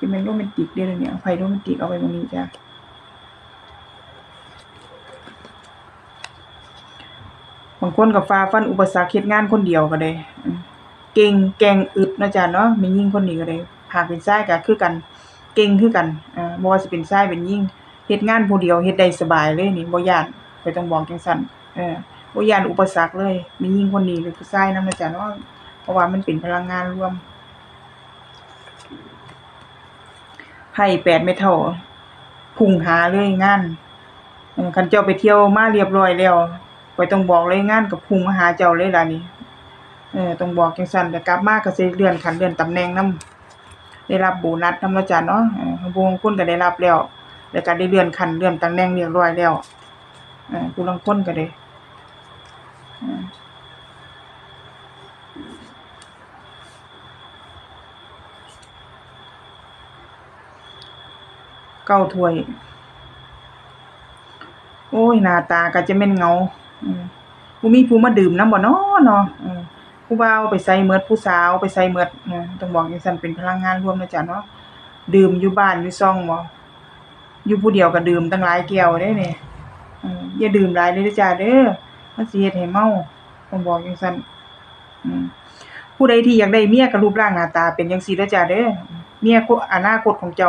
ที่เป็นโรแมนติกเด้อเดี๋ยวเนี่ยไพ่โรแมนติกเอาไว้ตรงนี้จ้ะบางคนก็ฝ่าฟันอุปสรรคเฮ็ดงานคนเดียวก็ได้เก่งแกร่งอึดนะจ้ะเนาะม่นยิ่งคนนี้ก็ได้หากเป็นชายก็คือกัน เก่งคือกันอ่าบ่ว่าสิเป็นชายเป็นหญิงเฮ็ดงานผู้เดียวเฮ็ดได้สบายเลยนี่บ่ยานข้อยต้องบอกจังซั่นเออบ่ยานอุปสรรคเลยม่นยิ่งคนนี้หรือผู้ชายนำนะจ้ะเนาะเพราะว่ามันเป็นพลังงานรวม ไพ่แปดเม็ดเท่าพุ่งหาเลยงานคันเจ้าไปเที่ยวมาเรียบร้อยแล้วข้อยต้องบอกเลยงานก็พุ่งมาหาเจ้าเลยล่ะนี่เออต้องบอกจังซั่นแต่กลับมากก็สิเลื่อนขันเลื่อนตำแหน่งนำได้รับโบนัสนำเนาะจ้ะเนาะเออบางคนก็ได้รับแล้วแล้วก็ได้เลื่อนขันเลื่อนตำแหน่งเรียบร้อยแล้วเออผู้ลางคนก็ได้ เก้าถ้วย โอ้ยหน้าตาก็จะแม่นเงาอืมบ่มีผู้มาดื่มน้ำบ่น้อเนาะผู้บ่าวไปไสหมดผู้สาวไปไสหมดเอต้องบอกจังซั่นเป็นพลังงานรวมนะจ้ะเนาะดื่มอยู่บ้านอยู่ซ่องบ่อยู่ผู้เดียวก็ดื่มตั้งหลายแก้วเด้เนี่เอย่าดื่มหลายเลยเด้อจ้ะเด้อมันสิเฮ็ดให้เมาต้องบอกจังซั่นผู้ใดที่อยากได้เมียก็รูปร่างหน้าตาเป็นจังซี่เด้อจ้ะเด้อเมียอนาคตของเจ้า